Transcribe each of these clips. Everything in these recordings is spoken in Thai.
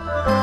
oh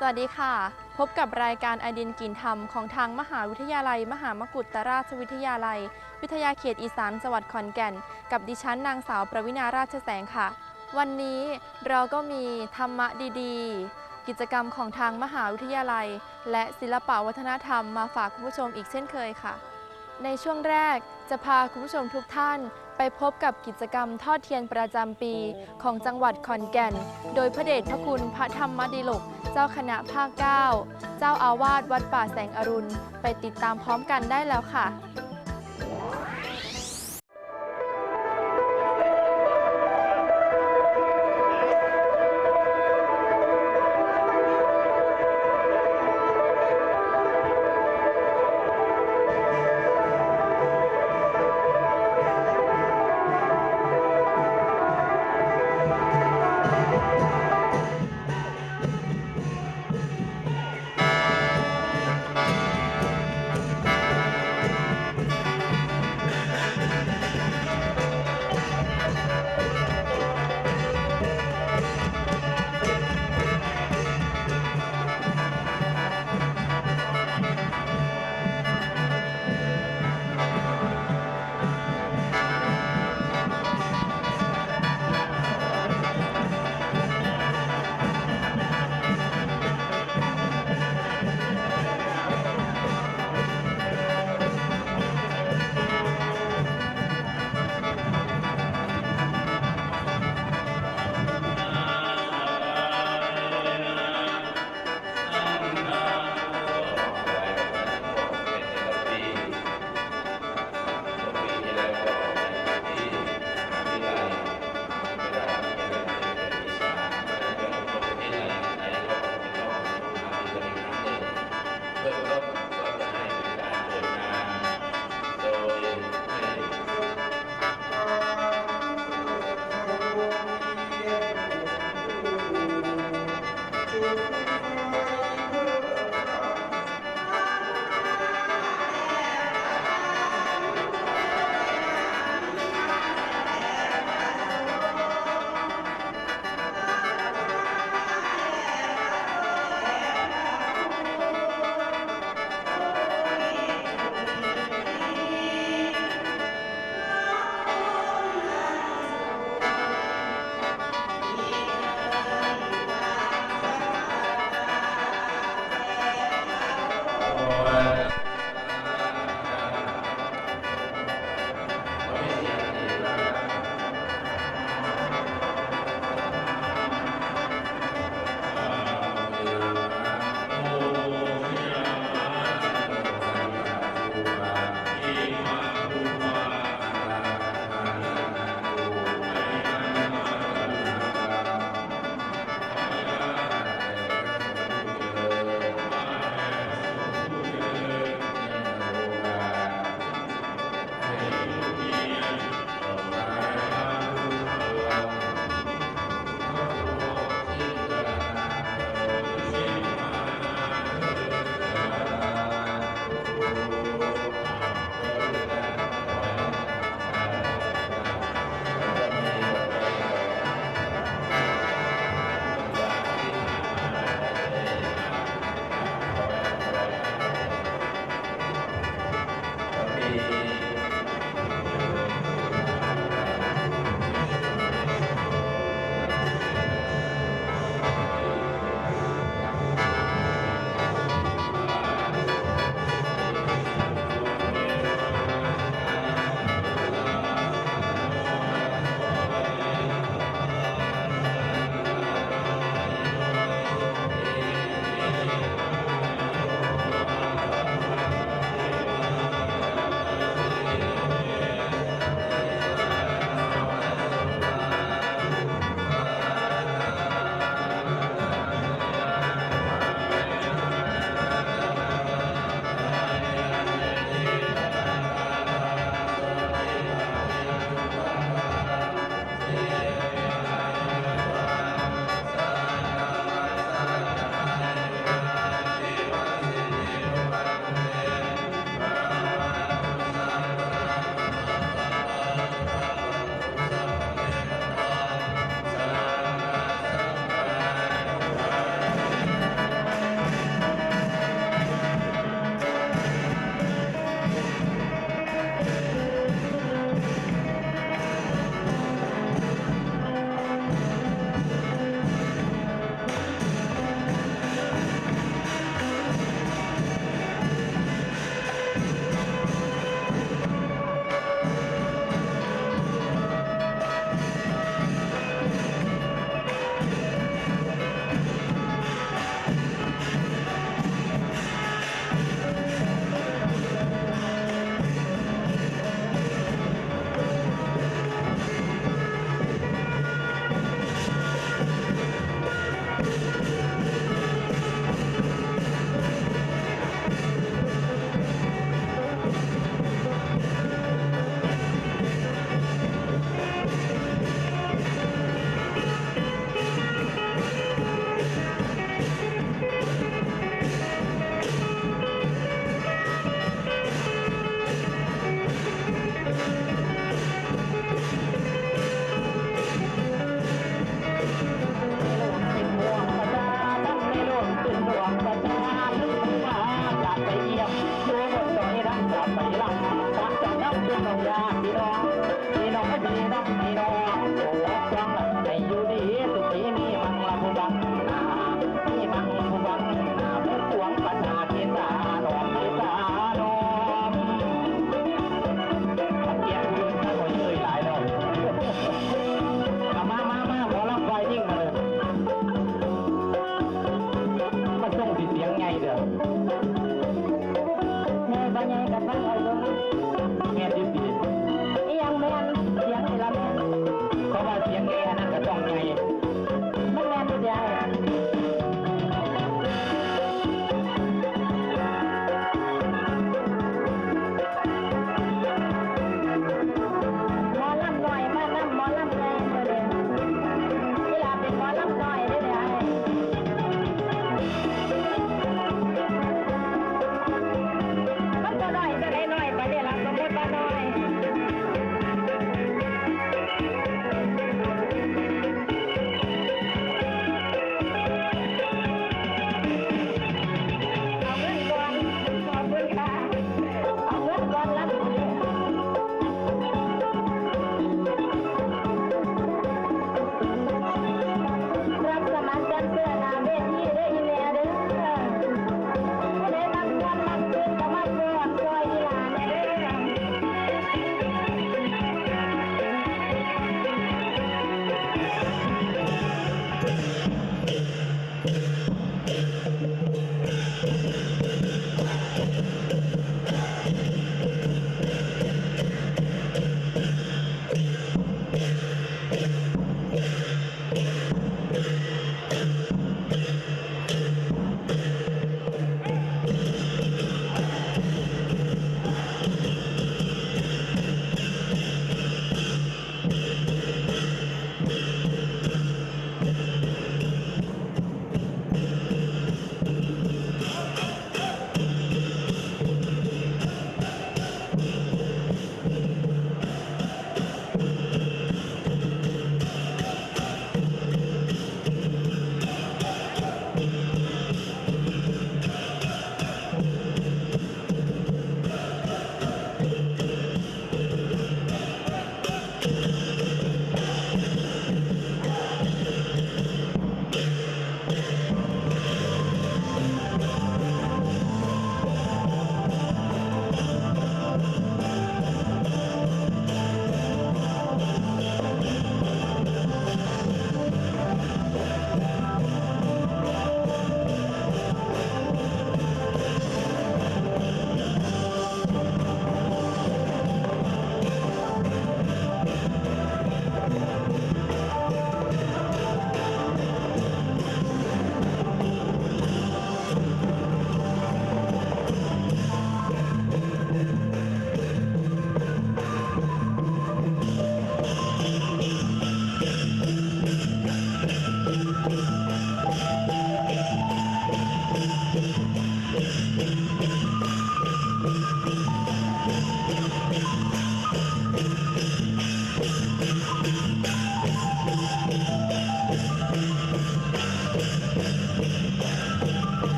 สวัสดีค่ะ พบกับรายการอดินกินธรรมของทางมหาวิทยาลัย มหามกุฏราชวิทยาลัย วิทยาเขตอีสานจังหวัดขอนแก่น กับดิฉันนางสาวประวินาราชแสงค่ะ วันนี้เราก็มีธรรมะดีๆ กิจกรรมของทางมหาวิทยาลัย และศิลปวัฒนธรรมมาฝากคุณผู้ชมอีกเช่นเคยค่ะ ในช่วงแรกจะพาคุณผู้ชมทุกท่านไปพบกับกิจกรรมทอดเทียนประจำปีของจังหวัดขอนแก่น โดยพระเดชพระคุณพระธรรมดิลก จ้าคณะภาค 9 เจ้าอาวาสวัดป่าแสงอรุณ ไปติดตามพร้อมกันได้แล้วค่ะ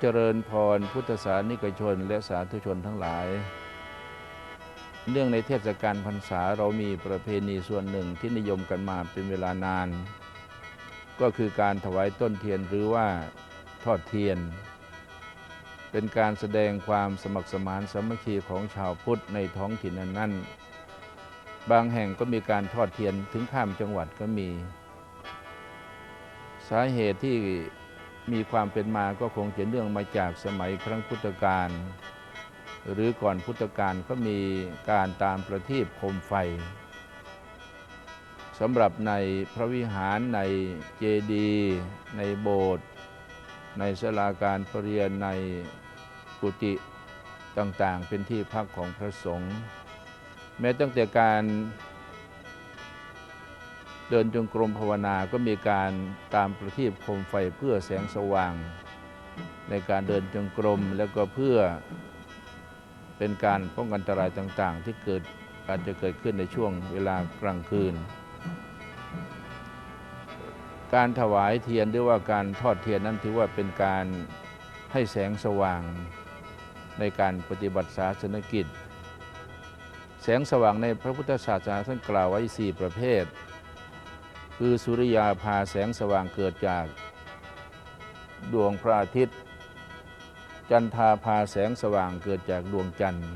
เจริญพรพุทธศาสนิกชน และสาธุชนทั้งหลาย เนื่องในเทศกาลพรรษาเรามีประเพณีส่วนหนึ่งที่นิยมกันมาเป็นเวลานาน ก็คือการถวายต้นเทียนหรือว่าทอดเทียน เป็นการแสดงความสมัครสมานสามัคคีของชาวพุทธในท้องถิ่นนั้นๆบางแห่งก็มีการทอดเทียนถึงข้ามจังหวัดก็มี สาเหตุที่ มีความเป็นมาก็คงจะเนื่องมาจากสมัยครั้งพุทธกาลหรือก่อนพุทธกาลก็มีการตามประทีปโคมไฟสำหรับในพระวิหารในเจดีย์ในโบสถ์ในศาลาการประเรียนในกุฏิต่างๆ เป็นที่พักของพระสงฆ์แม้ตั้งแต่การ เดินจงกรมภาวนาก็มีการตามประทีปโคมไฟเพื่อแสงสว่าง ในการเดินจงกรมแล้วก็เพื่อเป็นการป้องกันอันตรายต่าง ๆ ที่เกิดอาจจะเกิดขึ้นในช่วงเวลากลางคืน การถวายเทียนหรือว่าการทอดเทียนนั้นถือว่าเป็นการให้แสงสว่างในการปฏิบัติศาสนกิจ แสงสว่างในพระพุทธศาสนาท่านกล่าวไว้สี่ประเภท คือสุริยาพาแสงสว่างเกิดจาก ดวงพระอาทิตย์ จันทาพาแสงสว่างเกิดจากดวงจันทร์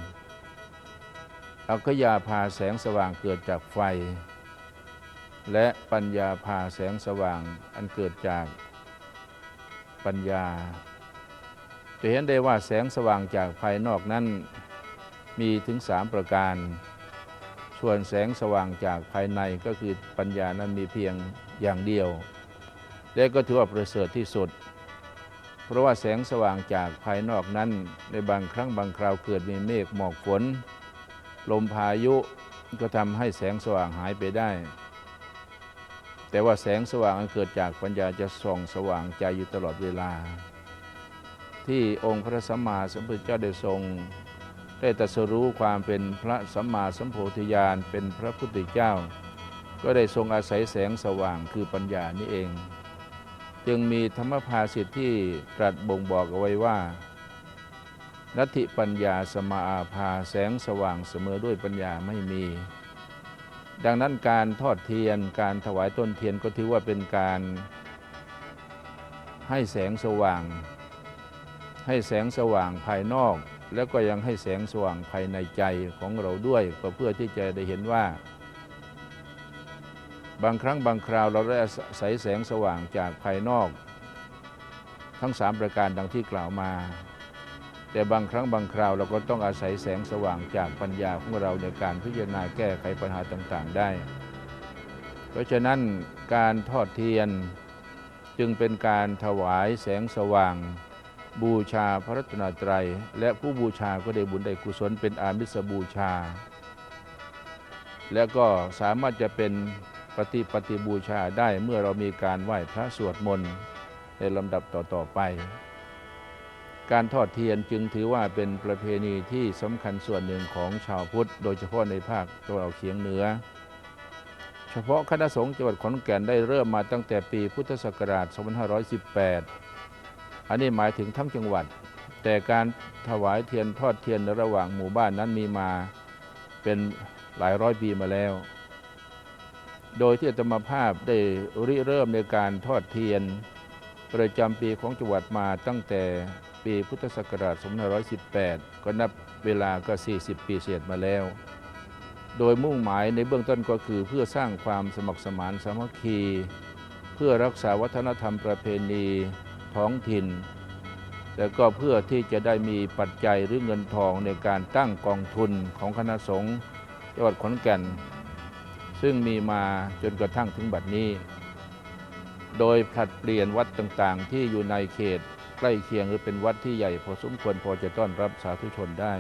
อัคยาพาแสงสว่างเกิดจากไฟ และปัญญาพาแสงสว่างอันเกิดจากปัญญา จะเห็นได้ว่าแสงสว่างจากภายนอกนั้นมีถึงสามประการ ส่วนแสงสว่างจากภายในก็คือปัญญานั้นมีเพียงอย่างเดียว และก็ถือว่าประเสริฐที่สุด เพราะว่าแสงสว่างจากภายนอกนั้น ในบางครั้งบางคราวเกิดมีเมฆหมอกฝน ลมพายุก็ทำให้แสงสว่างหายไปได้ แต่ว่าแสงสว่างอันเกิดจากปัญญาจะส่องสว่างใจอยู่ตลอดเวลา ที่องค์พระสัมมาสัมพุทธเจ้าได้ทรง ได้ตรัสรู้ความเป็นพระสัมมาสัมโพธิญาณเป็นพระพุทธเจ้า ก็ได้ทรงอาศัยแสงสว่างคือปัญญานี่เอง จึงมีธรรมภาสิทธิ์ที่ตรัสบ่งบอกเอาไว้ว่านัตถิปัญญาสมาอาภาแสงสว่างเสมอด้วยปัญญาไม่มี ดังนั้นการทอดเทียนการถวายต้นเทียนก็ถือว่าเป็นการให้แสงสว่าง ให้แสงสว่างภายนอก แล้วก็ยังให้แสงสว่างภายในใจของเราด้วย ก็เพื่อที่จะได้เห็นว่า บางครั้งบางคราวเราได้อาศัยแสงสว่างจากภายนอก ทั้งสามประการดังที่กล่าวมา แต่บางครั้งบางคราวเราก็ต้องอาศัยแสงสว่างจากปัญญาของเราในการพิจารณาแก้ไขปัญหาต่างๆ ได้ เพราะฉะนั้นการทอดเทียนจึงเป็นการถวายแสงสว่าง บูชาพระรัตนตรัย และผู้บูชาก็ได้บุญได้กุศลเป็นอามิสบูชา และก็สามารถจะเป็นปฏิปฏิบูชาได้เมื่อเรามีการไหว้พระสวดมนต์ในลำดับต่อ ๆ ไป การทอดเทียนจึงถือว่าเป็นประเพณีที่สำคัญส่วนหนึ่งของชาวพุทธ โดยเฉพาะในภาคตะวันออกเฉียงเหนือ เฉพาะคณะสงฆ์จังหวัดขอนแก่นได้เริ่มมาตั้งแต่ปีพุทธศักราช 2518 อันนี้หมายถึงทั้งจังหวัด แต่การถวายเทียนทอดเทียนในระหว่างหมู่บ้านนั้นมีมาเป็นหลายร้อยปีมาแล้ว โดยที่อาตมภาพได้ริเริ่มในการทอดเทียน ประจำปีของจังหวัดมาตั้งแต่ปีพุทธศักราช 2518 ก็นับเวลาก็ 40 ปีเศษมาแล้ว โดยมุ่งหมายในเบื้องต้นก็คือเพื่อสร้างความสมัครสมานสามัคคี เพื่อรักษาวัฒนธรรมประเพณี ท้องถิ่น แล้วก็เพื่อที่จะได้มีปัจจัยหรือเงินทองในการตั้งกองทุนของคณะสงฆ์จังหวัดขอนแก่น ซึ่งมีมาจนกระทั่งถึงบัดนี้ โดยผลัดเปลี่ยนวัดต่างๆ ที่อยู่ในเขตใกล้เคียงหรือเป็นวัดที่ใหญ่พอสมควรพอจะต้อนรับสาธุชนได้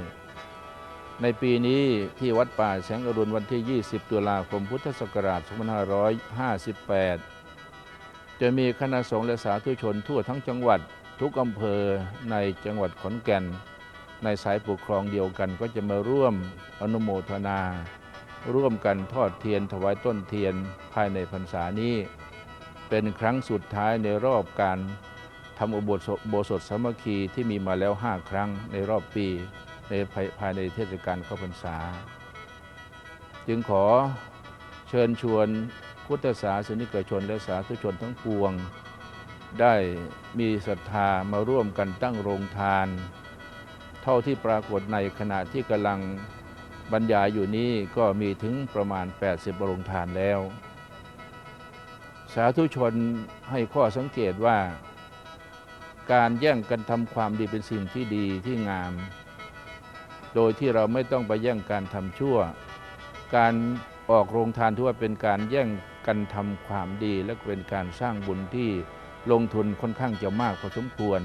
ในปีนี้ที่วัดป่าแสงอรุณวันที่ 20 ตุลาคมพุทธศักราช 2558 จะมีคณะสงฆ์และสาธุชนทั่วทั้งจังหวัดทุกอำเภอในจังหวัดขอนแก่น ในสายปกครองเดียวกันก็จะมาร่วมอนุโมทนา ร่วมกันทอดเทียนถวายต้นเทียนภายในพรรษานี้ เป็นครั้งสุดท้ายในรอบการทำอุโบสถอุโบสถสามัคคีที่มีมาแล้ว5ครั้งในรอบปีในภายภายในเทศกาลเข้าพรรษา จึงขอเชิญชวน พุทธศาสนิกชนและสาธุชนทั้งปวง ได้มีศรัทธามาร่วมกันตั้งโรงทาน เท่าที่ปรากฏในขณะที่กำลังบรรยายอยู่นี้ก็มีถึงประมาณ 80โรงทานแล้ว สาธุชนให้ข้อสังเกตว่า การแย่งกันทำความดีเป็นสิ่งที่ดีที่งาม โดยที่เราไม่ต้องไปแย่งการทำชั่ว การออกโรงทานถือว่าเป็นการแย่ง กันทำความดีและเป็นการสร้างบุญที่ลงทุนค่อนข้างจะมากพอสมควร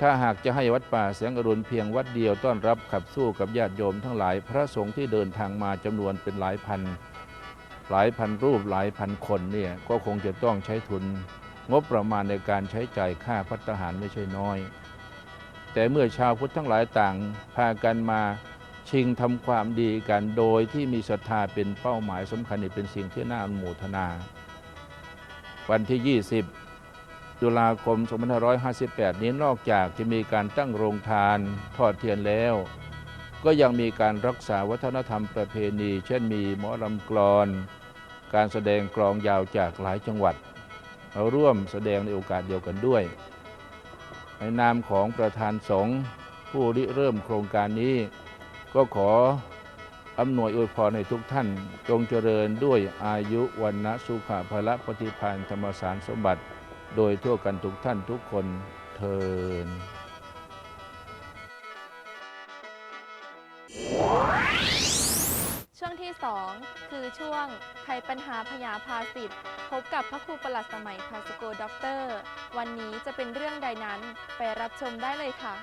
ถ้าหากจะให้วัดป่าแสงอรุณเพียงวัดเดียวต้อนรับขับสู้กับญาติโยมทั้งหลายพระสงฆ์ที่เดินทางมาจำนวนเป็นหลายพัน หลายพันรูปหลายพันคนเนี่ยก็คงจะต้องใช้ทุน งบประมาณในการใช้จ่ายค่าพัฒหารไม่ใช่น้อย แต่เมื่อชาวพุทธทั้งหลายต่างพากันมา ชิงทำความดีกันโดยที่มีศรัทธาเป็นเป้าหมายสำคัญเป็นสิ่งที่น่าอนุโมทนา วันที่ 20 ตุลาคม 2558 นี้นอกจากจะมีการตั้งโรงทานทอดเทียนแล้ว ก็ยังมีการรักษาวัฒนธรรมประเพณี เช่นมีหมอลำกลอน การแสดงกลองยาวจากหลายจังหวัดมาร่วมแสดงในโอกาสเดียวกันด้วย ในนามของประธานสงฆ์ผู้ริเริ่มโครงการนี้ ก็ขออำนวยอวยพรให้ทุกท่าน จงเจริญด้วยอายุวันนะสุขะพละปฏิพันธ์ธรรมสารสมบัติ โดยทั่วกันทุกท่านทุกคนเทินช่วงที่ 2 คือช่วงไขปัญหาพยาภาสิทธิ์พบกับพระครูประหลัดสมัยภาสโกด็อกเตอร์ วันนี้จะเป็นเรื่องใดนั้นไปรับชมได้เลยค่ะ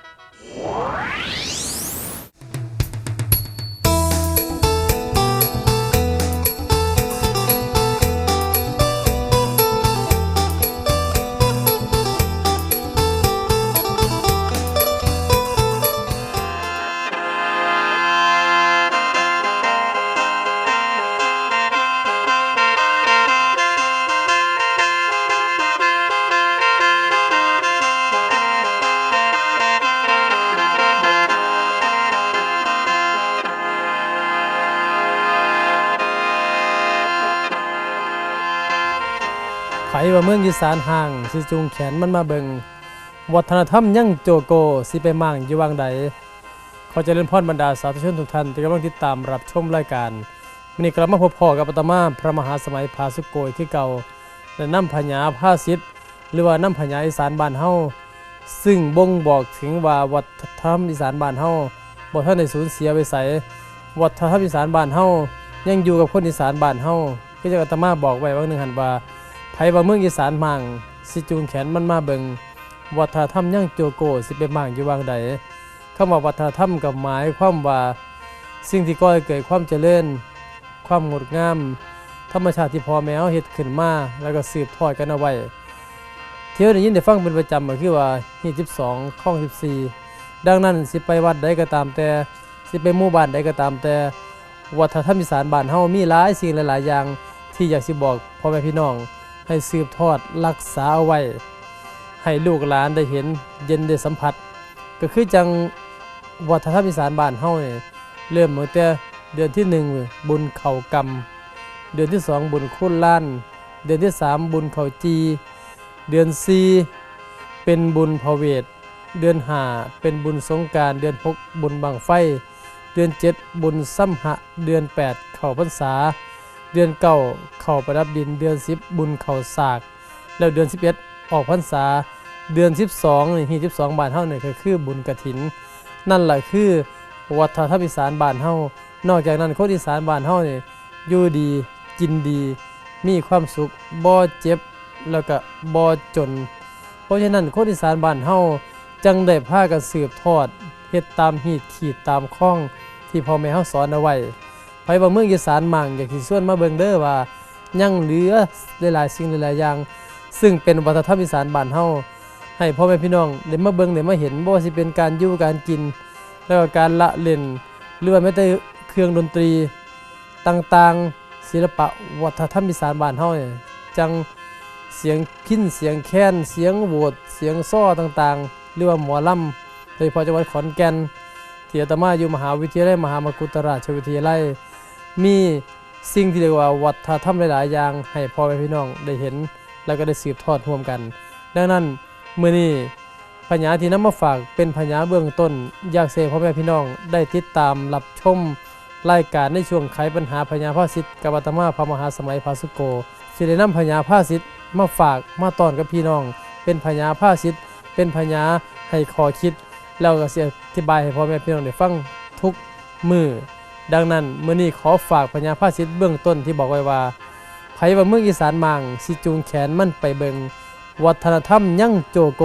อีสานห่างสิจูงแขนมันมาเบิงวัฒนธรรมยั่งโจโกสิไปมั่งอยู่วางใดขอเจริญพรบรรดาสาธุชนทุกท่านที่กำลังติดตามรับชมรายการวันนี้กลับมาพบพ่อกับอาตมาพระมหาสมัยภาสุโกยที่เก่าและน้ำพญาผ้าสิทธิ์หรือว่าน้ำพญาอีสานบ้านเฮาซึ่งบ่งบอกถึงว่าวัฒนธรรมอีสานบ้านเฮาบ่ท่านได้สูญเสียไปใสวัฒนธรรมอีสานบ้านเฮายังอยู่กับคนอีสานบ้านเฮาคือจังอาตมาบอกไว้ว่าหนึ่งหันว่า ไผว่าเมืองอีสานมั่งสิจูงแขนมันมาเบิงวัฒนธรรมยังโจโกสิไปมั่งอยู่วางใดคำว่าวัฒนธรรมกับหมายความว่าสิ่งที่ก่อให้เกิดความเจริญ ความงดงาม ธรรมชาติที่พอแม่เฮาเฮ็ดขึ้นมาแล้วก็สืบทอดกันเอาไว้เที่ยวได้ยินได้ฟังเป็นประจำก็คือว่าฮี12ข้อง14 ดังนั้นสิไปวัดใดก็ตามแต่สิไปหมู่บ้านใดก็ตามแต่วัฒนธรรมอีสานบ้านเฮามีหลายสิ่งหลายๆอย่างที่อยากสิบอกพ่อแม่พี่น้อง ให้สืบทอดรักษาเอาไว้ ให้ลูกหลานได้เห็นเย็นได้สัมผัส ก็คือจังวัฒนธรรมอีสานบ้านเฮาเนี่ยเริ่มตั้งแต่เดือนที่หนึ่งบุญเข่ากรรม เดือนที่สองบุญคุ้นล้าน เดือนที่สามบุญเข่าจี เดือนสี่เป็นบุญพเวท เดือนห้าเป็นบุญสงการ เดือนหกบุญบังไฟ เดือนเจ็ดบุญซ้ำหะ เดือนแปดเข่าพรรษา เดือนเก้าเข่าประดับดิน เดือนสิบบุญเข่าสาก แล้วเดือนสิบเอ็ดออกพรรษา เดือนสิบสองนี่ฮีสิบสองบาทเท่าเนี่ยก็คือบุญกระถิน นั่นแหละคือวัฒนธรรมอีสานบานเฮานอกจากนั้นคนอีสานบานเฮาเนี่ยอยู่ดีกินดี มีความสุขบ่เจ็บแล้วก็บ่จน เพราะฉะนั้นคนอีสานบ้านเฮาจังได้พากันสืบทอดเฮ็ดตามหีดขีดตามข้องที่พ่อแม่เฮาสอนเอาไว้ ไปบ่เมืองอีสานมั่งอยากสิส่วนมาเบิ่งเด้อว่ายังเหลือหลายๆสิ่งหลายๆอย่าง ซึ่งเป็นวัฒนธรรมอีสานบ้านเฮาให้พ่อแม่พี่น้องได้มาเบิ่งได้มาเห็นบ่ว่าสิเป็นการอยู่การกิน แล้วก็การละเล่นหรือว่าแม้แต่เครื่องดนตรีต่างๆ ศิลปะวัฒนธรรมอีสานบ้านเฮาเนี่ยจังเสียงพิ้นเสียงแค้นเสียงโหวดเสียงซ้อต่างๆ หรือว่าหมอลำโดยเฉพาะจังหวัดขอนแก่นที่อาตมาอยู่มหาวิทยาลัยมหามกุฏราชวิทยาลัย มีสิ่งที่เรียกว่าวัฒนธรรมหลาย ๆ อย่างให้พ่อแม่พี่น้องได้เห็น แล้วก็ได้สืบทอดร่วมกัน ดังนั้นเมื้อนี้พญาที่นำมาฝากเป็นพญาเบื้องต้นอยากเสพ่อแม่พี่น้องได้ติดตามรับชมรายการในช่วงไขปัญหาพญาภาสิทธิ์กับอาตมาพระมหาสมัยภาสุโกสิได้นำพญาภาสิทธิ์มาฝากมาตอนกับพี่น้อง เป็นพญาภาสิทธิ์เป็นพญาให้ขอคิด แล้วก็เสิอธิบายให้พ่อแม่พี่น้องได้ฟังทุกมือ ดังนั้นมื้อนี้ขอฝากพญาภาสิทธิ์เบื้องต้นที่บอกไว้ว่าไผว่าเมืองอีสานมังสิจูงแขนมั่นไปเบิงวัฒนธรรมยั่งโจโก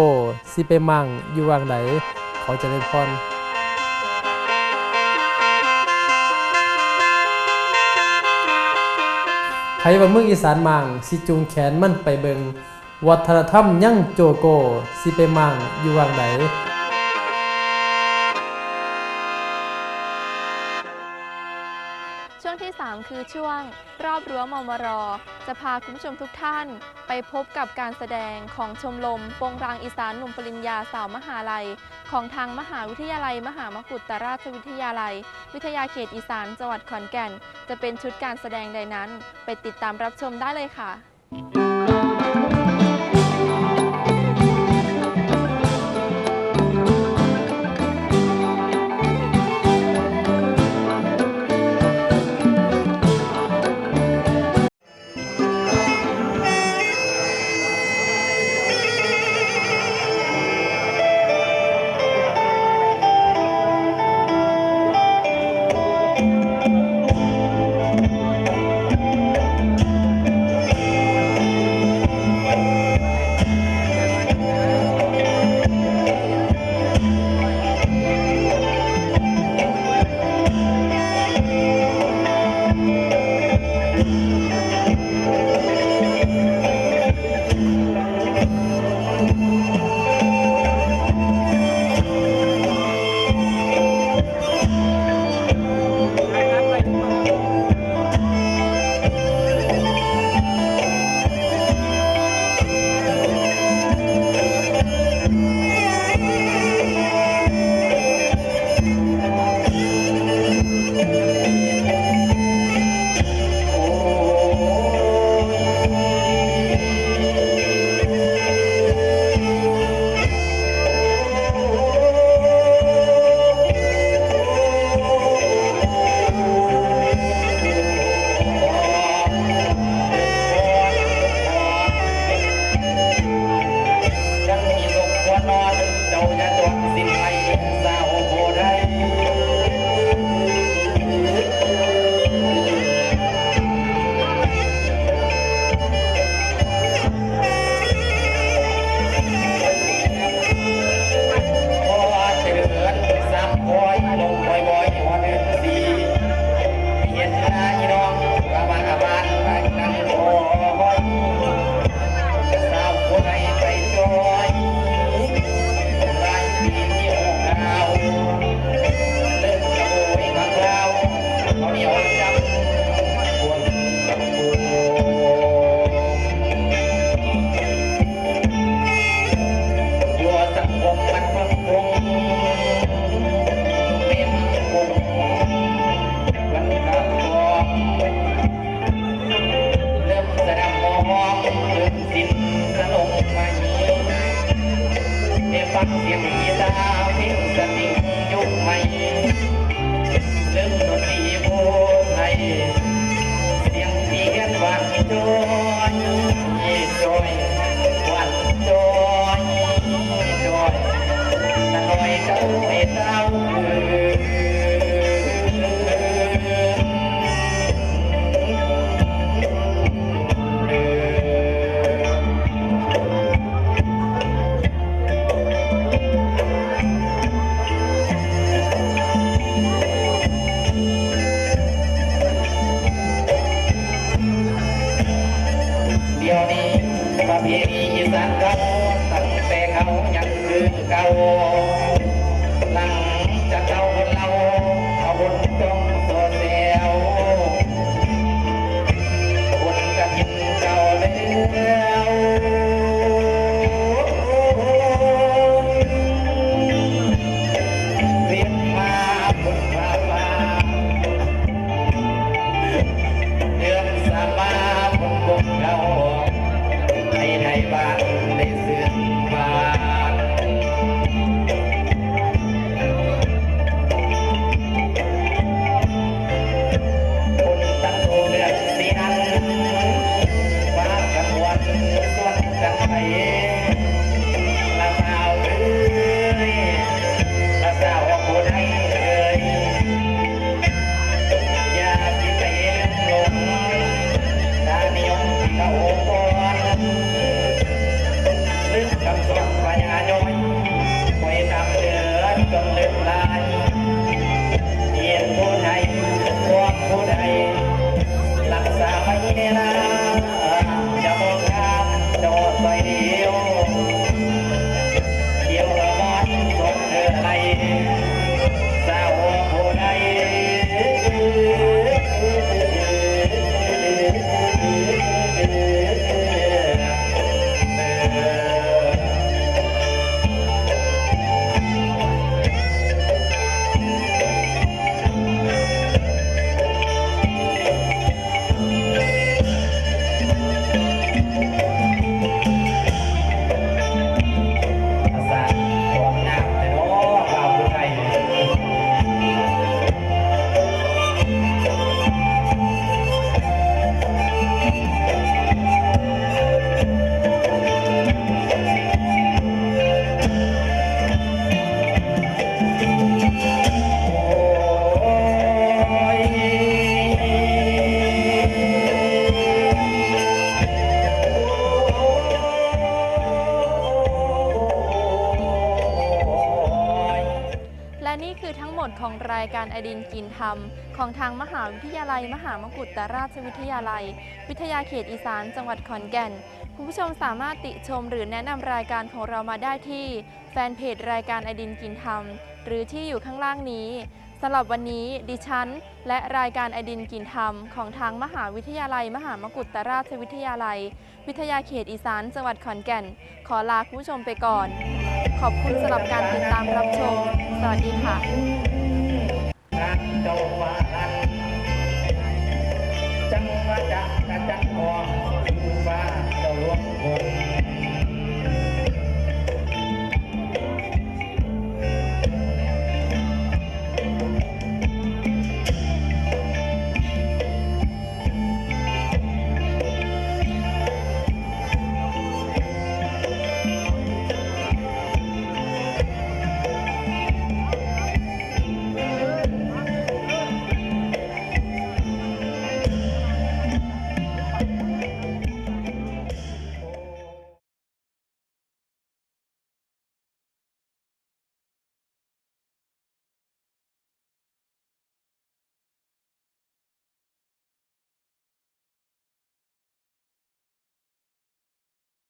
สิไปมังอยู่วางใดขอเจริญพรไผว่าเมืองอีสานมังสิจูงแขนมั่นไปเบิงวัฒนธรรมยั่งโจโกสิไปมังอยู่วางใดช่ 3 คือช่วงรอบรั้วมอมรอ จะพาคุณผู้ชมทุกท่านไปพบกับการแสดงของชมรมปงรางอีสานหนุ่มปริญญาสาวมหาลัย ของทางมหาวิทยาลัย มหามกุฏราชวิทยาลัย วิทยาเขตอีสานจังหวัดขอนแก่น จะเป็นชุดการแสดงใดนั้น ไปติดตามรับชมได้เลยค่ะ สานเก่าตั้งแต่เขายังคือเก่านั่ง มที่เขาก่อนลืมคำสอนพญาน้อยไว้ตามเดือนจนลืมลายเพียนผู้ใดพวกผู้ใดรักษาไว้นะจ ดินกินธรรม ของทางมหาวิทยาลัย มหามกุฏราชวิทยาลัย วิทยาเขตอีสานจังหวัดขอนแก่น คุณผู้ชมสามารถติชมหรือแนะนำรายการของเรามาได้ที่ แฟนเพจรายการอดินกินธรรม หรือที่อยู่ข้างล่างนี้สำหรับวันนี้ดิฉัน และรายการอดินกินธรรม ของทางมหาวิทยาลัย มหามกุฏราชวิทยาลัย วิทยาเขตอีสานจังหวัดขอนแก่น ขอลาคุณผู้ชมไปก่อน ขอบคุณสำหรับการติดตามรับชม สวัสดีค่ะ เจ้าว่าลันจังว่าจะกะจังมองว่าเจ้าหลวงคน